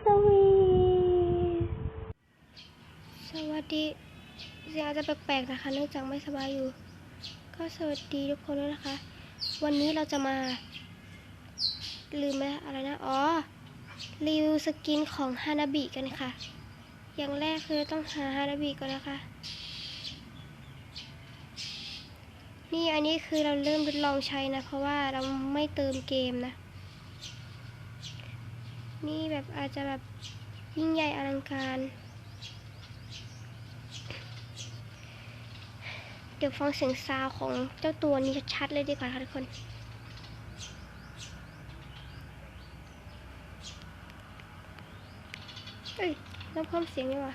สวีสวัสดีเสียงอาจจะแปลกๆนะคะเนื่องจากไม่สบายอยู่ ก็สวัสดีทุกคนด้วยนะคะ วันนี้เราจะมา ลืมไปแล้วอะไรนะ อ๋อ รีวิวสกินของฮานาบิกันค่ะ อย่างแรกคือต้องหาฮานาบิก่อนนะคะ นี่อันนี้คือเราเริ่มทดลองใช้นะ เพราะว่าเราไม่เติมเกมนะ นี่แบบอาจจะแบบยิ่งใหญ่อลังการ เดี๋ยวฟังเสียงซาวของเจ้าตัวนี้ชัดๆเลยดีกว่าค่ะทุกคนเอ้ยน้ำเพิ่มเสียงดีกว่า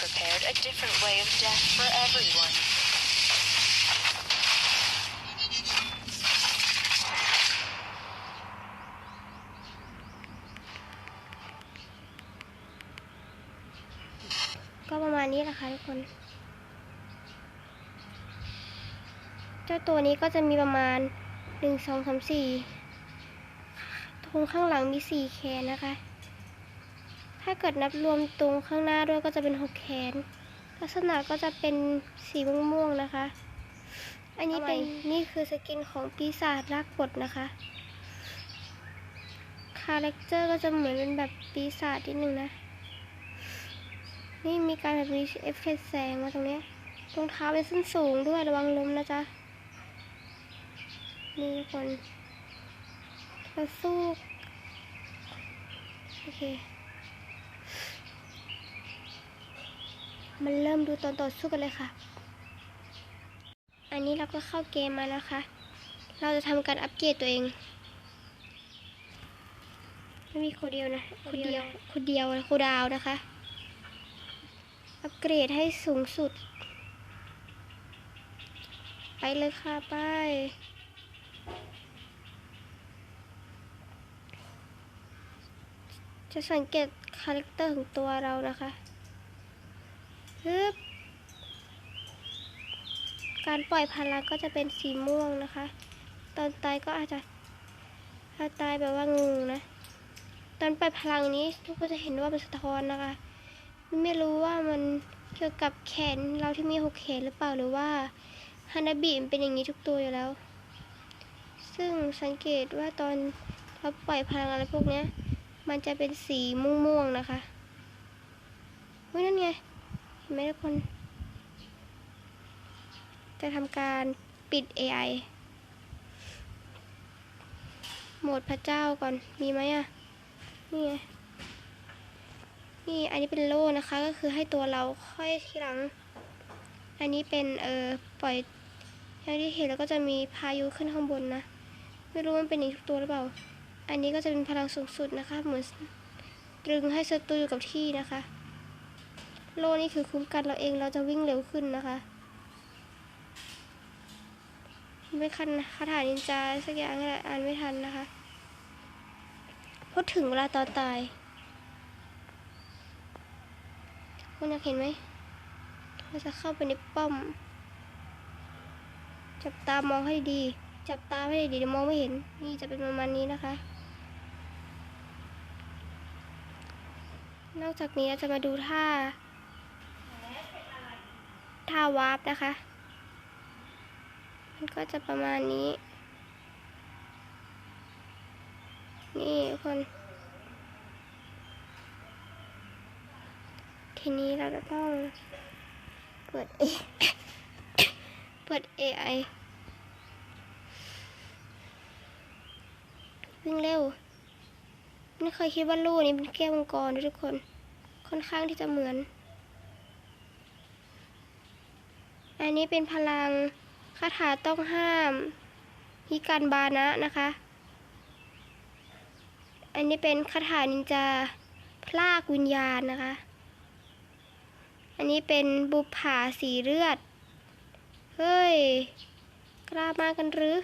prepared a different way of death for everyone. ก็ประมาณนี้แหละค่ะทุกคน เจ้าตัวนี้ก็จะมีประมาณหนึ่งสองสามสี่ตรงข้างหลังมีสี่แขนนะคะ ถ้าเกิดนับรวมตรงข้างหน้าด้วยก็จะเป็นหกแขน ลักษณะก็จะเป็นสีม่วงๆนะคะ อันนี้เป็นนี่คือสกินของปีศาจรักกดนะคะ คาแรคเตอร์ก็จะเหมือนเป็นแบบปีศาจนิดนึงนะ นี่มีการแบบมีเอฟเฟกต์แสงมาตรงนี้รองเท้าเป็นส้นสูงด้วยระวังล้มนะจ๊ะ นี่ทุกคนเราสู้โอเค มันเริ่มดูตอนต่อสู้กันเลยค่ะ อันนี้เราก็เข้าเกมมานะคะ เราจะทำการอัปเกรดตัวเอง ไม่มีคนเดียวนะ คนเดียว คนเดียวคนดาวนะคะ อัปเกรดให้สูงสุด ไปเลยค่ะไปจะสังเกตคาแรคเตอร์ของตัวเรานะคะ ฮึบการปล่อยพลังก็จะเป็นสีม่วงนะคะ ตอนตายก็อาจจะถ้าตายแบบว่างูนะ ตอนปล่อยพลังนี้ทุกคนจะเห็นว่ามันสะท้อนนะคะ ไม่รู้ว่ามันเกี่ยวกับแขนเราที่มีหกแขนหรือเปล่าหรือว่าฮานาบิมันเป็นอย่างนี้ทุกตัวอยู่แล้ว ซึ่งสังเกตว่าตอนเราปล่อยพลังอะไรพวกนี้มันจะเป็นสีม่วงๆนะคะเฮ้ยนั่นไง ไหมทุกคน จะทำการปิด AI โหมดพระเจ้าก่อนมีไหมอะ นี่ไงนี่อันนี้เป็นโล่นะคะ ก็คือให้ตัวเราค่อยทีหลัง อันนี้เป็นเอ่อปล่อยอย่างที่เห็นแล้วก็จะมีพายุขึ้นข้างบนนะ ไม่รู้มันเป็นอย่างทุกตัวหรือเปล่า อันนี้ก็จะเป็นพลังสูงสุดนะคะ เหมือนตรึงให้ศัตรูอยู่กับที่นะคะ โล่นี่คือคุ้มกันเราเองเราจะวิ่งเร็วขึ้นนะคะไม่คันคาถานินจาสักอย่างอ่านไม่ทันนะคะพูดถึงเวลาตอนตาย คุณอยากเห็นไหมเราจะเข้าไปในป้อม จับตามองให้ดี จับตาให้ดีเดี๋ยวมองไม่เห็น นี่จะเป็นประมาณนี้นะคะ นอกจากนี้เราจะมาดูท่า ท่าวาร์ปนะคะ มันก็จะประมาณนี้ นี่คน ทีนี้เราจะต้อง เปิด A เปิด AI วิ่งเร็ว ไม่เคยคิดว่าลูกนี้เป็นแก้วมังกรทุกคน ค่อนข้างที่จะเหมือน อันนี้เป็นพลังคาถาต้องห้ามฮิการบานะนะคะ อันนี้เป็นคาถานินจาพลากวิญญาณนะคะ อันนี้เป็นบุปผาสีเลือด เฮ้ย กล้ามากันหรือ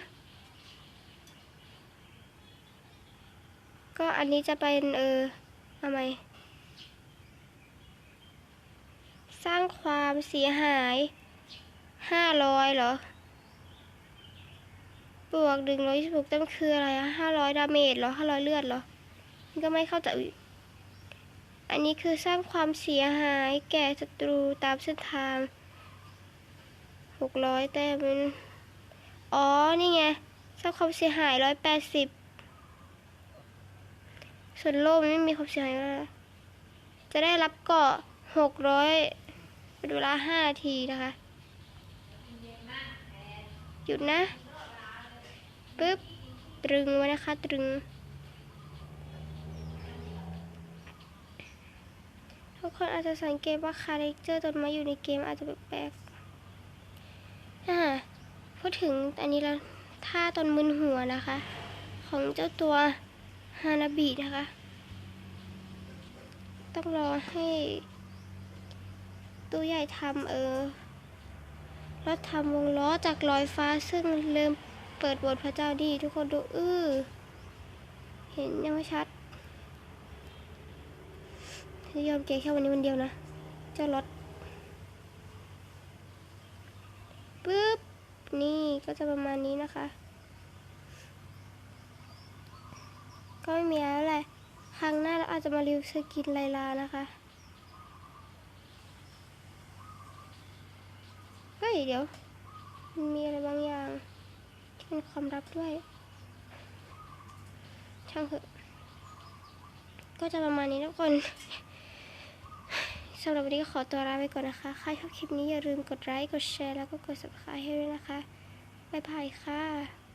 ก็อันนี้จะเป็นเออทำไม สร้างความเสียหาย ห้าร้อยเหรอ บวกหนึ่งร้อยสิบหกแต้นคืออะไรอะห้าร้อยดาเมจเหรอห้าร้อยเลือดเหรอมันก็ไม่เข้าใจอันนี้คือสร้างความเสียหายแก่ศัตรูตามเส้นทางหกร้อยแต้มมันอ๋อ นี่ไงสร้างความเสียหายร้อยแปดสิบส่วนโล่มันไม่มีความเสียหายมากจะได้รับเกาะหกร้อยเป็นเวลาห้านาทีนะคะ หยุดนะปึ๊บตรึงไว้นะคะ ตรึงทุกคนอาจจะสังเกตว่าคาแรคเตอร์ต้นไม้อยู่ในเกมอาจจะแปลกๆอ่าพูดถึงอันนี้แล้วท่าตอนมึนหัวนะคะ ของเจ้าตัวฮานาบินะคะ ต้องรอให้ตู้ใหญ่ทำเออ รถทำวงล้อจากลอยฟ้าซึ่งเริ่มเปิดบทพระเจ้าดีทุกคนดูอื้อเห็นยังไม่ชัดจะยอมแกแค่วันนี้วันเดียวนะเจ้ารถปึ๊บนี่ก็จะประมาณนี้นะคะ ก็ไม่มีแล้วแหละครั้งหน้าเราอาจจะมารีวิวสกินไลลานะคะ เฮ้ยเดี๋ยว มันมีอะไรบางอย่างที่เป็นความลับด้วย ช่างเถอะ ก็จะประมาณนี้ทุกคนสำหรับวันนี้ก็ขอตัวลาไปก่อนนะคะ ใครชอบคลิปนี้อย่าลืมกดไลค์ กดแชร์ แล้วก็กด subscribe ให้ด้วยนะคะ บ๊ายบายค่ะ